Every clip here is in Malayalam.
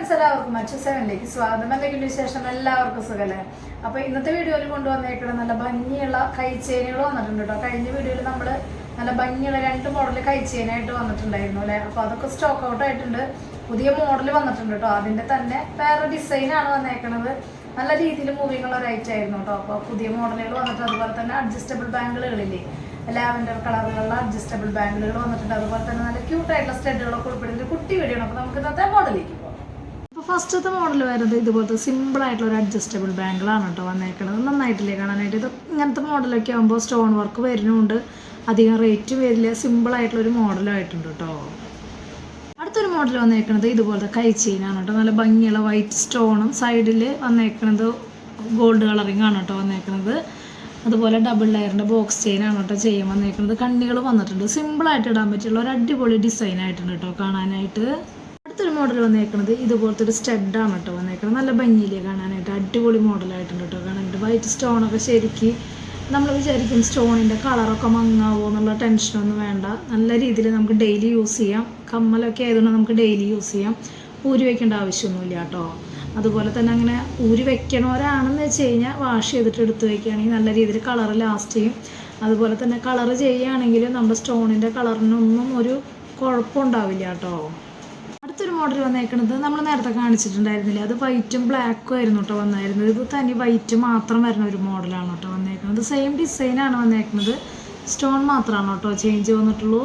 ഫ്രണ്ട്സ് എല്ലാവർക്കും മറ്റു സെവനിലേക്ക് സ്വാഗതം. എന്തെങ്കിലും വിശേഷം എല്ലാവർക്കും സുഖല്ലേ? അപ്പൊ ഇന്നത്തെ വീഡിയോയിൽ കൊണ്ടുവന്നേക്കണം നല്ല ഭംഗിയുള്ള കൈച്ചേനുകൾ വന്നിട്ടുണ്ട് കേട്ടോ. കഴിഞ്ഞ വീഡിയോയിൽ നമ്മൾ നല്ല ഭംഗിയുള്ള രണ്ട് മോഡൽ കൈച്ചേനായിട്ട് വന്നിട്ടുണ്ടായിരുന്നു അല്ലെ? അപ്പൊ അതൊക്കെ സ്റ്റോക്ക് ഔട്ട് ആയിട്ടുണ്ട്. പുതിയ മോഡൽ വന്നിട്ടുണ്ട് കേട്ടോ. അതിന്റെ തന്നെ വേറെ ഡിസൈൻ ആണ് വന്നേക്കണത്. നല്ല രീതിയിൽ മൂവിങ് ഉള്ള ഐറ്റം ആയിരുന്നു കേട്ടോ. അപ്പോൾ പുതിയ മോഡലുകൾ വന്നിട്ട് അതുപോലെ തന്നെ അഡ്ജസ്റ്റബിൾ ബാങ്കിളുകളില്ലേ ലാവൻഡർ കളറിലുള്ള അഡ്ജസ്റ്റബിൾ ബാങ്കിളുകൾ വന്നിട്ടുണ്ട്. അതുപോലെ തന്നെ നല്ല ക്യൂട്ടായിട്ടുള്ള സ്റ്റഡുകളൊക്കെ ഉൾപ്പെടുന്ന കുട്ടി വീഡിയോ അപ്പോൾ നമുക്ക് ഇന്നത്തെ മോഡലിലേക്ക് അപ്പോൾ ഫസ്റ്റത്തെ മോഡൽ വരുന്നത് ഇതുപോലത്തെ സിമ്പിൾ ആയിട്ടുള്ള ഒരു അഡ്ജസ്റ്റബിൾ ബാങ്കിളാണ് കേട്ടോ വന്നേക്കുന്നത് നന്നായിട്ടില്ലേ കാണാനായിട്ട്? ഇത് ഇങ്ങനത്തെ മോഡലൊക്കെ ആകുമ്പോൾ സ്റ്റോൺ വർക്ക് വരുന്നുണ്ട്. അധികം റേറ്റ് വരില്ല. സിമ്പിൾ ആയിട്ടുള്ള ഒരു മോഡലായിട്ടുണ്ട് കേട്ടോ അടുത്തൊരു മോഡൽ വന്നേക്കുന്നത് ഇതുപോലത്തെ കൈ ചെയിനാണ് കേട്ടോ നല്ല ഭംഗിയുള്ള വൈറ്റ് സ്റ്റോണും സൈഡിൽ വന്നേക്കുന്നത് ഗോൾഡ് കളറിങ് ആണ് കേട്ടോ വന്നേക്കുന്നത് അതുപോലെ ഡബിൾ ലെയറിന്റെ ബോക്സ് ചെയിനാണ് കേട്ടോ ചെയ്യാൻ വന്നേക്കുന്നത് കണ്ണികൾ വന്നിട്ടുണ്ട്. സിമ്പിളായിട്ട് ഇടാൻ പറ്റിയുള്ള ഒരു അടിപൊളി ഡിസൈൻ ആയിട്ടുണ്ട് കേട്ടോ കാണാനായിട്ട്. മോഡൽ വന്നേക്കുന്നത് ഇതുപോലത്തെ ഒരു സ്റ്റഡാണ് കേട്ടോ വന്നേക്കുന്നത് നല്ല ഭംഗിയിലേ കാണാനായിട്ട്. അടിപൊളി മോഡലായിട്ടുണ്ട് കേട്ടോ കാണാനായിട്ട്. വൈറ്റ് സ്റ്റോണൊക്കെ ശരിക്ക് നമ്മൾ വിചാരിക്കും സ്റ്റോണിന്റെ കളറൊക്കെ മങ്ങാവോ എന്നുള്ള ടെൻഷനൊന്നും വേണ്ട. നല്ല രീതിയിൽ നമുക്ക് ഡെയിലി യൂസ് ചെയ്യാം. കമ്മലൊക്കെ ആയതുകൊണ്ട് നമുക്ക് ഡെയിലി യൂസ് ചെയ്യാം. ഊരി വെക്കേണ്ട ആവശ്യമൊന്നുമില്ല കേട്ടോ അതുപോലെ തന്നെ അങ്ങനെ ഊരി വെക്കണവരാണെന്ന് വെച്ച് കഴിഞ്ഞാൽ വാഷ് ചെയ്തിട്ട് എടുത്ത് വയ്ക്കുകയാണെങ്കിൽ നല്ല രീതിയിൽ കളർ ലാസ്റ്റ് ചെയ്യും. അതുപോലെ തന്നെ കളർ ചെയ്യുകയാണെങ്കിൽ നമ്മുടെ സ്റ്റോണിന്റെ കളറിനൊന്നും ഒരു കുഴപ്പമുണ്ടാവില്ല കേട്ടോ അടുത്തൊരു മോഡൽ വന്നേക്കുന്നത് നമ്മൾ നേരത്തെ കാണിച്ചിട്ടുണ്ടായിരുന്നില്ല? അത് വൈറ്റും ബ്ലാക്കും ആയിരുന്നു കേട്ടോ വന്നായിരുന്നത് ഇത് തനി വൈറ്റ് മാത്രം വരുന്ന ഒരു മോഡലാണ് കേട്ടോ വന്നേക്കുന്നത് സെയിം ഡിസൈനാണ് വന്നേക്കുന്നത് സ്റ്റോൺ മാത്രമാണ് കേട്ടോ ചേഞ്ച് വന്നിട്ടുള്ളൂ.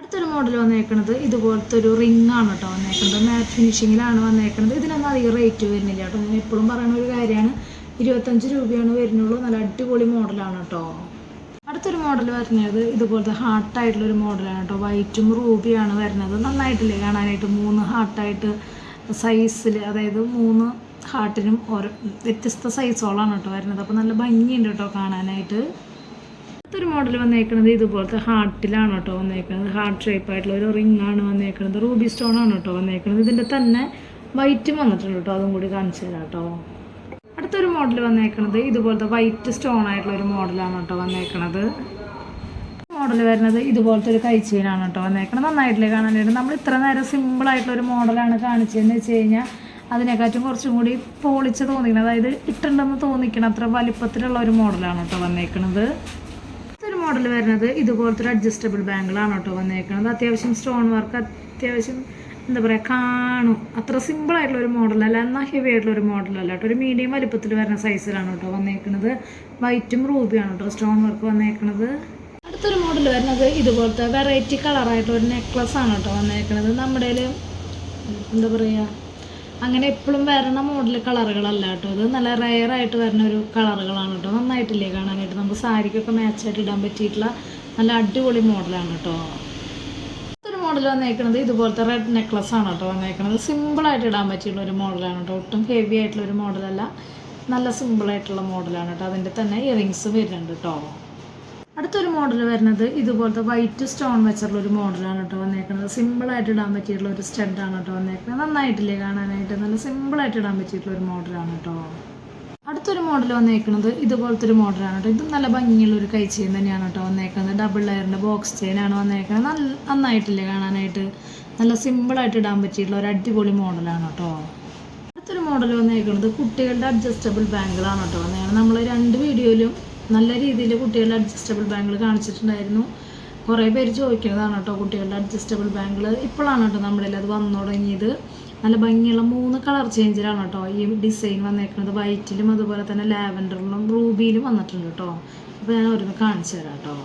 അടുത്തൊരു മോഡൽ വന്നേക്കുന്നത് ഇതുപോലത്തെ ഒരു റിംഗ് ആണ് കേട്ടോ വന്നേക്കുന്നത് മാറ്റ് ഫിനിഷിങ്ങിലാണ് വന്നേക്കുന്നത് ഇതിനൊന്നും അധികം റേറ്റ് വരുന്നില്ല കേട്ടോ ഞാൻ എപ്പോഴും പറയുന്ന ഒരു കാര്യമാണ്. ഇരുപത്തഞ്ച് രൂപയാണ് വരുന്നുള്ളൂ. നല്ല അടിപൊളി മോഡലാണ് കേട്ടോ അടുത്തൊരു മോഡൽ വരുന്നത് ഇതുപോലത്തെ ഹാർട്ടായിട്ടുള്ള ഒരു മോഡലാണ് കേട്ടോ. വൈറ്റും റൂബിയാണ് വരുന്നത്. നന്നായിട്ടില്ലേ കാണാനായിട്ട്? മൂന്ന് ഹാർട്ടായിട്ട് സൈസിൽ അതായത് മൂന്ന് ഹാർട്ടിനും ഓരോ വ്യത്യസ്ത സൈസോളാണ് കേട്ടോ വരുന്നത്. അപ്പോൾ നല്ല ഭംഗിയുണ്ട് കേട്ടോ കാണാനായിട്ട്. അടുത്തൊരു മോഡൽ വന്നേക്കുന്നത് ഇതുപോലത്തെ ഹാർട്ടിലാണ് കേട്ടോ വന്നേക്കുന്നത് ഹാർട്ട് ഷേപ്പ് ആയിട്ടുള്ള ഒരു റിംഗ് ആണ് വന്നേക്കുന്നത് റൂബി സ്റ്റോൺ ആണ് കേട്ടോ വന്നേക്കുന്നത് ഇതിന്റെ തന്നെ വൈറ്റും വന്നിട്ടുണ്ട് കേട്ടോ. അതും കൂടി കാണിച്ചു തരാം കേട്ടോ. അടുത്തൊരു മോഡൽ വന്നേക്കുന്നത് ഇതുപോലത്തെ വൈറ്റ് സ്റ്റോൺ ആയിട്ടുള്ള ഒരു മോഡലാണ് കേട്ടോ വന്നേക്കുന്നത് മോഡൽ വരുന്നത് ഇതുപോലത്തെ ഒരു കൈച്ചെയിനാണ് കേട്ടോ വന്നേക്കുന്നത് നന്നായിട്ടില്ലേ കാണാനായിട്ട്? നമ്മൾ ഇത്ര നേരം സിമ്പിൾ ആയിട്ടുള്ള ഒരു മോഡലാണ് കാണിച്ചതെന്ന് വെച്ച് കഴിഞ്ഞാൽ അതിനെക്കാട്ടും കുറച്ചും കൂടി പോളിച്ച് തോന്നിക്കണം അതായത് ഇട്ടുണ്ടെന്ന് തോന്നിക്കണം അത്ര വലിപ്പത്തിലുള്ള ഒരു മോഡലാണ് കേട്ടോ വന്നേക്കുന്നത് ഒരു മോഡൽ വരുന്നത് ഇതുപോലത്തെ ഒരു അഡ്ജസ്റ്റബിൾ ബാങ്കിളാണ് കേട്ടോ വന്നേക്കുന്നത് അത്യാവശ്യം സ്റ്റോൺ വർക്ക് അത്യാവശ്യം എന്താ പറയുക കാണും. അത്ര സിമ്പിൾ ആയിട്ടുള്ള ഒരു മോഡലല്ല എന്നാൽ ഹെവി ആയിട്ടുള്ള ഒരു മോഡലല്ല കേട്ടോ. ഒരു മീഡിയം വലിപ്പത്തിൽ വരുന്ന സൈസിലാണ് കേട്ടോ വന്നേക്കുന്നത് വൈറ്റും റൂബിയാണ് കേട്ടോ. സ്റ്റോൺ വർക്ക് വന്നേക്കുന്നത് അടുത്തൊരു മോഡൽ വരുന്നത് ഇതുപോലത്തെ വെറൈറ്റി കളറായിട്ടുള്ള ഒരു നെക്ലസ് ആണ് കേട്ടോ വന്നേക്കുന്നത് നമ്മുടെ എന്താ പറയുക അങ്ങനെ എപ്പോഴും വരണ മോഡൽ കളറുകളല്ല കേട്ടോ ഇത്. നല്ല റെയർ ആയിട്ട് വരുന്ന ഒരു കളറുകളാണ് കേട്ടോ. നന്നായിട്ടില്ലേ കാണാനായിട്ട്. നമുക്ക് സാരിക്കൊക്കെ മാച്ചായിട്ട് ഇടാൻ പറ്റിയിട്ടുള്ള നല്ല അടിപൊളി മോഡലാണ് കേട്ടോ. മോഡൽ വന്നേക്കുന്നത് ഇതുപോലത്തെ റെഡ് നെക്ലസ് ആണ് കേട്ടോ വന്നേക്കുന്നത് സിമ്പിളായിട്ട് ഇടാൻ പറ്റിയുള്ള ഒരു മോഡലാണ് കേട്ടോ. ഒട്ടും ഹെവി ആയിട്ടുള്ള ഒരു മോഡലല്ല നല്ല സിമ്പിളായിട്ടുള്ള മോഡലാണ് കേട്ടോ. അതിന്റെ തന്നെ ഇയറിങ്സ് വരുന്നുണ്ട് കേട്ടോ. അടുത്തൊരു മോഡൽ വരുന്നത് ഇതുപോലത്തെ വൈറ്റ് സ്റ്റോൺ വെച്ചുള്ള ഒരു മോഡലാണ് കേട്ടോ വന്നേക്കുന്നത് സിമ്പിളായിട്ട് ഇടാൻ പറ്റിയിട്ടുള്ള ഒരു സ്റ്റഡാണ് കേട്ടോ വന്നേക്കുന്നത് നന്നായിട്ടില്ലേ കാണാനായിട്ട്? നല്ല സിമ്പിളായിട്ട് ഇടാൻ പറ്റിയിട്ടുള്ള ഒരു മോഡലാണ് കേട്ടോ. അടുത്തൊരു മോഡൽ വന്നേക്കുന്നത് ഇതുപോലത്തെ ഒരു മോഡലാണ് കേട്ടോ. ഇതും നല്ല ഭംഗിയുള്ള ഒരു കൈ ചെയിൻ തന്നെയാണ് കേട്ടോ വന്നേക്കുന്നത്. ഡബിൾ ലെയറിന്റെ ബോക്സ് ചെയിൻ ആണ് വന്നേക്കുന്നത്. നല്ല നന്നായിട്ടില്ലേ കാണാനായിട്ട്? നല്ല സിമ്പിളായിട്ട് ഇടാൻ പറ്റിയിട്ടുള്ള ഒരു അടിപൊളി മോഡലാണ് കേട്ടോ. അടുത്തൊരു മോഡൽ വന്നേക്കുന്നത് കുട്ടികളുടെ അഡ്ജസ്റ്റബിൾ ബാങ്കുകളാണ് കേട്ടോ വന്നേക്കുന്നത്. നമ്മൾ രണ്ട് വീഡിയോയിലും നല്ല രീതിയിൽ കുട്ടികളുടെ അഡ്ജസ്റ്റബിൾ ബാങ്കിൾ കാണിച്ചിട്ടുണ്ടായിരുന്നു. കുറേ പേര് ചോദിക്കുന്നതാണ് കേട്ടോ കുട്ടികളുടെ അഡ്ജസ്റ്റബിൾ ബാങ്കിൾ ഇപ്പോഴാണ് കേട്ടോ നമ്മുടെ അത് വന്നു തുടങ്ങിയത്. നല്ല ഭംഗിയുള്ള മൂന്ന് കളർ ചേഞ്ചിലാണ് കേട്ടോ ഈ ഡിസൈൻ വന്നേക്കുന്നത്. വൈറ്റിലും അതുപോലെ തന്നെ ലാവൻഡറിലും റൂബിയിലും വന്നിട്ടുണ്ട് കേട്ടോ. അപ്പോൾ ഞാൻ ഓരോന്ന് കാണിച്ചു തരാം കേട്ടോ.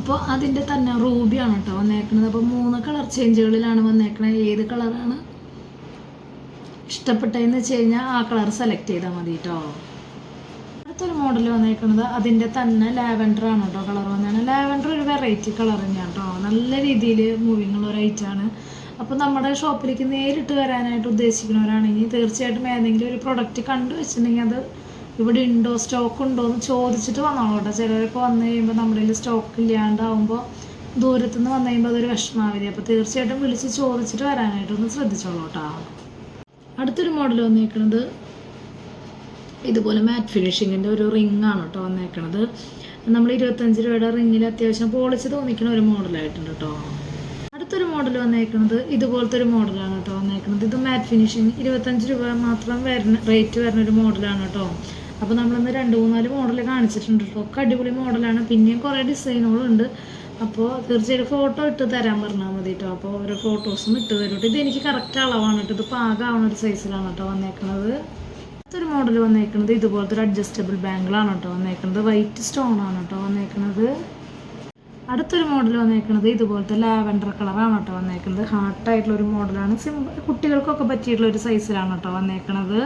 അപ്പോൾ അതിന്റെ തന്നെ റൂബിയാണ് കേട്ടോ വന്നേക്കുന്നത്. അപ്പോൾ മൂന്ന് കളർ ചേഞ്ചുകളിലാണ് വന്നേക്കുന്നത്. ഏത് കളറാണ് ഇഷ്ടപ്പെട്ടതെന്ന് വെച്ച് കഴിഞ്ഞാൽ ആ കളർ സെലക്ട് ചെയ്താൽ മതി കേട്ടോ. അടുത്തൊരു മോഡൽ വന്നേക്കുന്നത് അതിന്റെ തന്നെ ലാവൻഡർ ആണ് കേട്ടോ കളർ വന്നതാണ് ലാവൻഡർ ഒരു വെറൈറ്റി കളർ തന്നെയാണ് കേട്ടോ. നല്ല രീതിയിൽ മൂവിങ്ങുള്ള ഒരു ഐറ്റാണ് അപ്പോൾ നമ്മുടെ ഷോപ്പിലേക്ക് നേരിട്ട് വരാനായിട്ട് ഉദ്ദേശിക്കുന്നവരാണെങ്കിൽ തീർച്ചയായിട്ടും ഏതെങ്കിലും ഒരു പ്രൊഡക്റ്റ് കണ്ടു വെച്ചിട്ടുണ്ടെങ്കിൽ അത് ഇവിടെ ഉണ്ടോ സ്റ്റോക്ക് ഉണ്ടോ എന്ന് ചോദിച്ചിട്ട് വന്നോളൂ കേട്ടോ. ചിലരൊക്കെ വന്നു കഴിയുമ്പോൾ നമ്മുടെ കയ്യിൽ സ്റ്റോക്ക് ഇല്ലാണ്ടാവുമ്പോൾ ദൂരത്തുനിന്ന് വന്നു കഴിയുമ്പോൾ അതൊരു വിഷമാവില്ല? അപ്പോൾ തീർച്ചയായിട്ടും വിളിച്ച് ചോദിച്ചിട്ട് വരാനായിട്ടൊന്ന് ശ്രദ്ധിച്ചോളൂ കേട്ടോ. അടുത്തൊരു മോഡൽ വന്നേക്കുന്നത് ഇതുപോലെ മാറ്റ് ഫിനിഷിങ്ങിന്റെ ഒരു റിംഗ് ആണ് കേട്ടോ വന്നേക്കണത്. നമ്മൾ ഇരുപത്തഞ്ച് രൂപയുടെ റിങ്ങിൽ അത്യാവശ്യം പോളിച്ച് തോന്നിക്കുന്ന ഒരു മോഡലായിട്ടുണ്ട് കേട്ടോ. അടുത്തൊരു മോഡൽ വന്നേക്കുന്നത് ഇതുപോലത്തെ ഒരു മോഡലാണ് കേട്ടോ വന്നേക്കുന്നത് ഇത് മാറ്റ് ഫിനിഷിങ് ഇരുപത്തഞ്ച് രൂപ മാത്രം വരുന്ന റേറ്റ് വരുന്ന ഒരു മോഡലാണ് കേട്ടോ. അപ്പോൾ നമ്മളിന്ന് രണ്ട് മൂന്നാൽ മോഡൽ കാണിച്ചിട്ടുണ്ട് കേട്ടോ. ഒക്കെ അടിപൊളി മോഡലാണ് പിന്നെയും കുറേ ഡിസൈനുകളുണ്ട് അപ്പോൾ തീർച്ചയായിട്ടും ഫോട്ടോ ഇട്ട് തരാൻ പറഞ്ഞാൽ മതി കേട്ടോ. അപ്പോൾ ഓരോ ഫോട്ടോസും ഇട്ട് തരും കേട്ടോ ഇത് എനിക്ക് കറക്റ്റ് അളവാണ് കേട്ടോ. ഇത് പാകമാവുന്ന ഒരു സൈസിലാണ് കേട്ടോ വന്നേക്കുന്നത് അടുത്തൊരു മോഡൽ വന്നേക്കുന്നത് ഇതുപോലത്തെ ഒരു അഡ്ജസ്റ്റബിൾ ബാങ്കിളാണ് കേട്ടോ വന്നേക്കുന്നത് വൈറ്റ് സ്റ്റോൺ ആണ് കേട്ടോ വന്നേക്കുന്നത് അടുത്തൊരു മോഡൽ വന്നേക്കുന്നത് ഇതുപോലത്തെ ലാവൻഡർ കളറാണ് കേട്ടോ വന്നേക്കുന്നത് ഹാർട്ടായിട്ടുള്ള ഒരു മോഡലാണ് സിമ്പിൾ കുട്ടികൾക്കൊക്കെ പറ്റിയിട്ടുള്ള ഒരു സൈസിലാണ് കേട്ടോ വന്നേക്കുന്നത്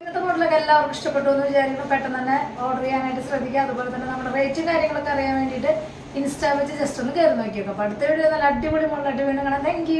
ഇന്നത്തെ മോഡലൊക്കെ എല്ലാവർക്കും ഇഷ്ടപ്പെട്ടു എന്ന് വിചാരിക്കുന്നു. പെട്ടെന്ന് തന്നെ ഓർഡർ ചെയ്യാനായിട്ട് ശ്രദ്ധിക്കുക. അതുപോലെ തന്നെ നമ്മുടെ റേറ്റും കാര്യങ്ങളൊക്കെ അറിയാൻ വേണ്ടിയിട്ട് ഇൻസ്റ്റാ വെച്ച് ജസ്റ്റ് ഒന്ന് കയറി നോക്കിയേക്കാം. അപ്പോൾ അടുത്ത വീഡിയോ നല്ല അടിപൊളി മോഡലായിട്ട് വീണ്ടും കാണാം. താങ്ക്